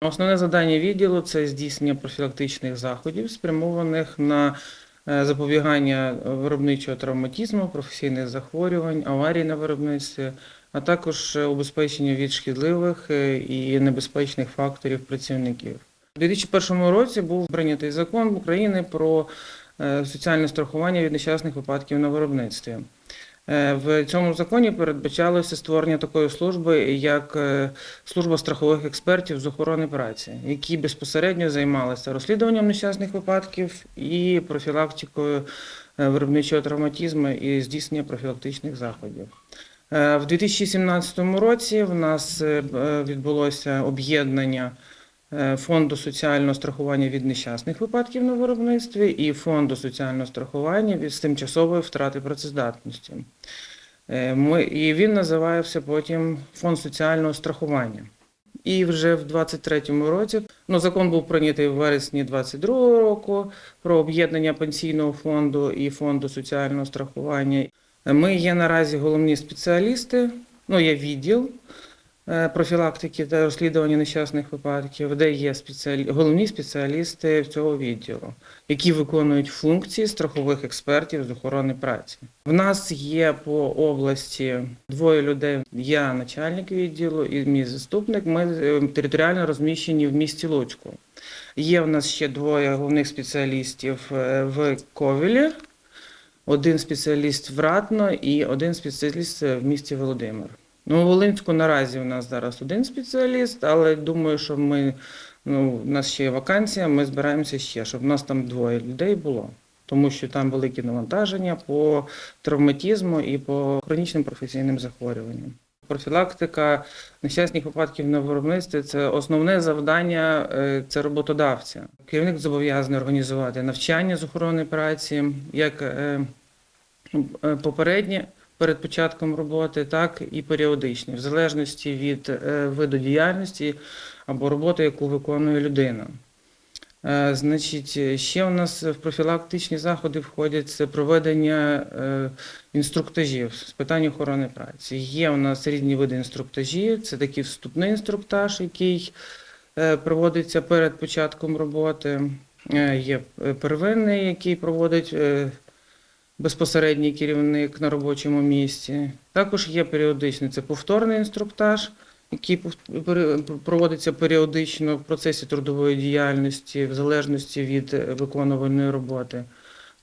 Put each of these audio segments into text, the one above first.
Основне завдання відділу це здійснення профілактичних заходів, спрямованих на е, запобігання виробничого травматизму, професійних захворювань, аварій на виробництві, а також е, убезпечення від шкідливих е, і небезпечних факторів працівників. У 2001 році був прийнятий закон України про е, соціальне страхування від нещасних випадків на виробництві. Е, В цьому законі передбачалося створення такої служби, як е, служба страхових експертів з охорони праці, які безпосередньо займалися розслідуванням нещасних випадків і профілактикою е, виробничого травматизму і здійснення профілактичних заходів. В 2017 році в нас відбулося об'єднання фонду соціального страхування від нещасних випадків на виробництві і фонду соціального страхування від тимчасової втрати працездатності. Е, Ми, і він називався потім фонд соціального страхування. І вже в 23-му році ну, закон був прийнятий в вересні 22-го року про об'єднання пенсійного фонду і фонду соціального страхування. Ми є наразі головні спеціалісти, ну є відділ е, профілактики та розслідування нещасних випадків, де є спеціалі... головні спеціалісти цього відділу, які виконують функції страхових експертів з охорони праці. В нас є по області двоє людей. Я начальник відділу і мій заступник. Ми е, територіально розміщені в місті Луцьку. Є в нас ще двоє головних спеціалістів е, в Ковілі, один спеціаліст в Ратно і один спеціаліст в місті Володимир. Ну, у Волинську наразі у нас зараз один спеціаліст, але думаю, що ми ну, у нас ще є вакансія, ми збираємося ще, щоб у нас там двоє людей було. Тому що там великі навантаження по травматизму і по хронічним професійним захворюванням. Профілактика нещасних випадків на виробництві це основне завдання е, це роботодавця. Керівник зобов'язаний організувати навчання з охорони праці, як е, е, попереднє перед початком роботи, так і періодичні, в залежності від е, виду діяльності або роботи, яку виконує людина. Е, Значить, ще у нас в профілактичні заходи входять це проведення е, інструктажів з питань охорони праці. Є у нас різні види інструктажів, це такий вступний інструктаж, який проводиться перед початком роботи. Є первинний, який проводить безпосередній керівник на робочому місці. Також є періодичний, це повторний інструктаж, який проводиться періодично в процесі трудової діяльності, в залежності від е, виконуваної роботи.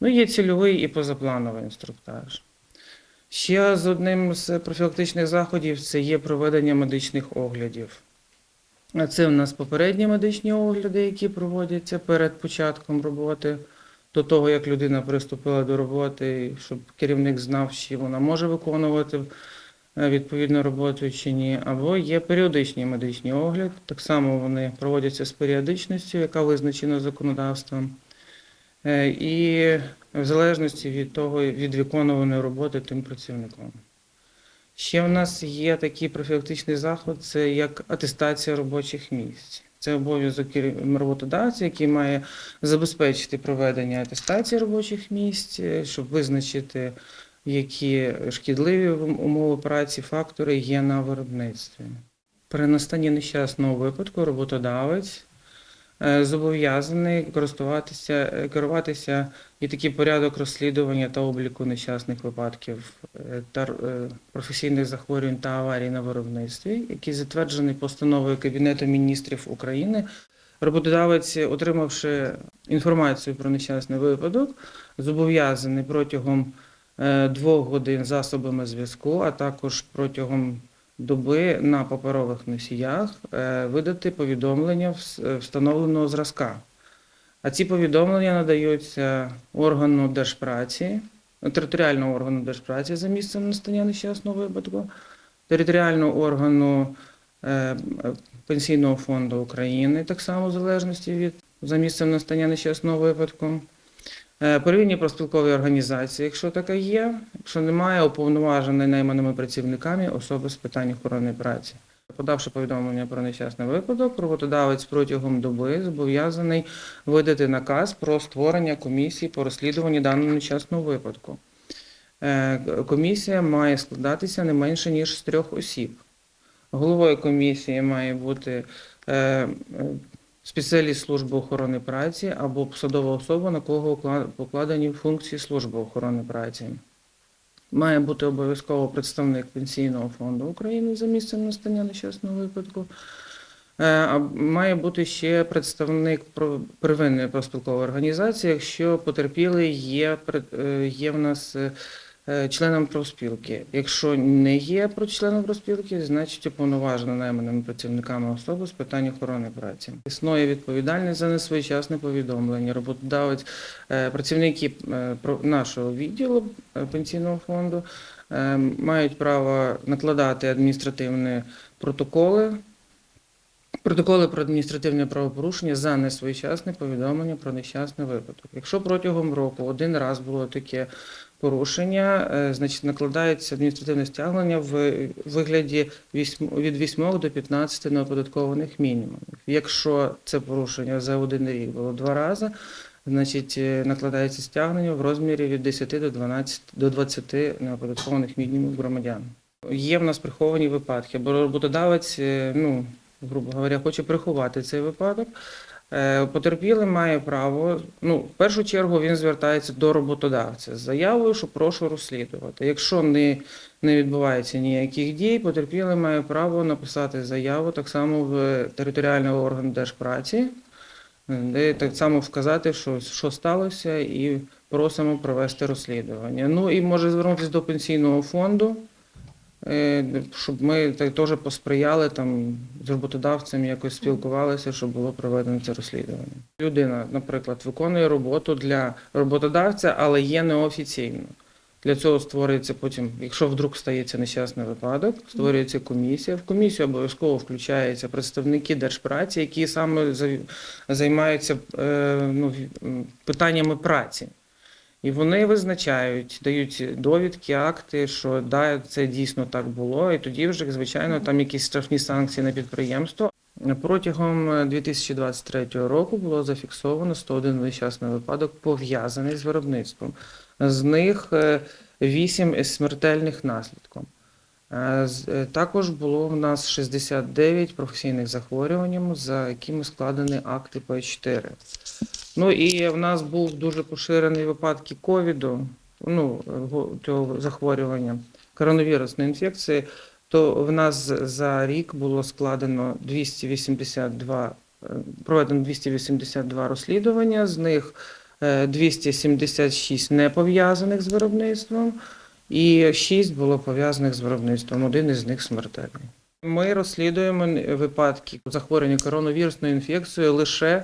Ну, є цільовий і позаплановий інструктаж. Ще з одним з профілактичних заходів це є проведення медичних оглядів. Це в нас попередні медичні огляди, які проводяться перед початком роботи, до того, як людина приступила до роботи, щоб керівник знав, чи вона може виконувати е, відповідну роботу чи ні. Або є періодичні медичні огляди. Так само вони проводяться з періодичністю, яка визначена законодавством. Е, І в залежності від того, від виконуваної роботи тим працівником. Ще в нас є такий профілактичний заход, це як атестація робочих місць. Це обов'язок роботодавця, який має забезпечити проведення атестації робочих місць, е, щоб визначити, які шкідливі умови праці, фактори є на виробництві. При настанні нещасного випадку роботодавець е, зобов'язаний користуватися, е, керуватися і такий порядок розслідування та обліку нещасних випадків е, та е, професійних захворювань та аварій на виробництві, який затверджений постановою Кабінету міністрів України. Роботодавець, отримавши інформацію про нещасний випадок, зобов'язаний протягом е, двох годин засобами зв'язку, а також протягом доби на паперових носіях видати повідомлення вс- встановленого зразка. А ці повідомлення надаються органу держпраці, територіальному органу держпраці за місцем настання нещасного випадку, територіальному органу е, Пенсійного фонду України, так само в залежності від за місцем настання нещасного випадку. Е, Первинні проспілкові організації, якщо така є, якщо немає, уповноважені найманими працівниками особи з питань охорони праці. Подавши повідомлення про нещасний випадок, роботодавець протягом доби зобов'язаний видати наказ про створення комісії по розслідуванню даного нещасного випадку. Е, Комісія має складатися не менше ніж з трьох осіб. Головою комісії має бути е, е, спеціаліст служби охорони праці або посадова особа, на кого покладені функції служби охорони праці. Має бути обов'язково представник Пенсійного фонду України за місцем настання нещасного випадку. Е, А має бути ще представник первинної профспілкової організації, якщо потерпілий є, е, є в нас е, членом профспілки. Якщо не є членом профспілки, значить уповноважена найманими працівниками особи з питань охорони праці. Існує відповідальність за несвоєчасне повідомлення. Роботодавець, е, працівники е, нашого відділу е, пенсійного фонду е, мають право накладати адміністративні протоколи. Протоколи про адміністративне правопорушення за несвоєчасне повідомлення про нещасний випадок. Якщо протягом року один раз було таке порушення, е, значить накладається адміністративне стягнення в вигляді від 8 до 15 неоподаткованих мінімумів. Якщо це порушення за один рік було два рази, значить е, накладається стягнення в розмірі від 10 до 12 до 20 неоподаткованих мінімумів громадян. Є в нас приховані випадки, бо роботодавець, е, ну, грубо говоря, хоче приховати цей випадок. Е, Потерпілий має право, ну, в першу чергу він звертається до роботодавця з заявою, що прошу розслідувати. Якщо не, не відбувається ніяких дій, потерпілий має право написати заяву так само в територіальний орган держпраці, де так само вказати, що, що сталося, і просимо провести розслідування. Ну і може звернутися до пенсійного фонду. Е, щоб ми теж посприяли там з роботодавцем, якось спілкувалися, щоб було проведено це розслідування. Людина, наприклад, виконує роботу для роботодавця, але є неофіційно. Для цього створюється потім, якщо вдруг стається нещасний випадок, створюється комісія. В комісію обов'язково включаються представники держпраці, які саме займаються е, ну, питаннями праці. І вони визначають, дають довідки, акти, що да, це дійсно так було, і тоді вже, звичайно, там якісь штрафні санкції на підприємство. Протягом е, 2023 року було зафіксовано 101 нещасний випадок, пов'язаний з виробництвом. З них 8 смертельних наслідком. Е, е, Також було в нас 69 професійних захворювань, за якими складені акти П4. Ну і в нас був дуже поширений випадки ковіду, ну, цього захворювання, коронавірусної інфекції, то в нас за рік було складено 282, е, проведено 282 розслідування, з них е, 276 не пов'язаних з виробництвом, і 6 було пов'язаних з виробництвом, один із них смертельний. Ми розслідуємо випадки захворювання коронавірусною інфекцією лише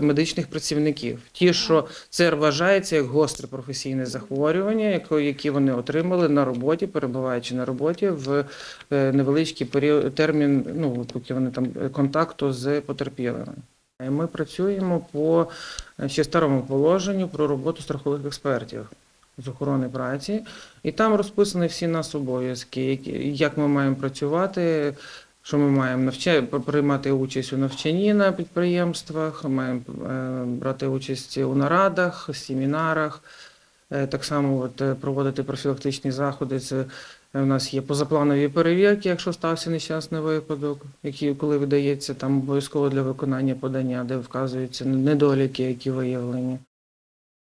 медичних працівників. Ті, що це вважається як гостре професійне захворювання, які вони отримали на роботі, перебуваючи на роботі в е, невеличкий період термін, ну поки вони там е, контакту з потерпілими. Е, Ми працюємо по е, ще старому положенню про роботу страхових експертів з охорони праці, і там розписані всі нас обов'язки, як ми маємо працювати, що ми маємо навча... приймати участь у навчанні на підприємствах, маємо е, брати участь у нарадах, семінарах, е, так само от, е, проводити профілактичні заходи. Це у нас є позапланові перевірки, якщо стався нещасний випадок, які коли видається там обов'язково для виконання подання, де вказуються недоліки, які виявлені.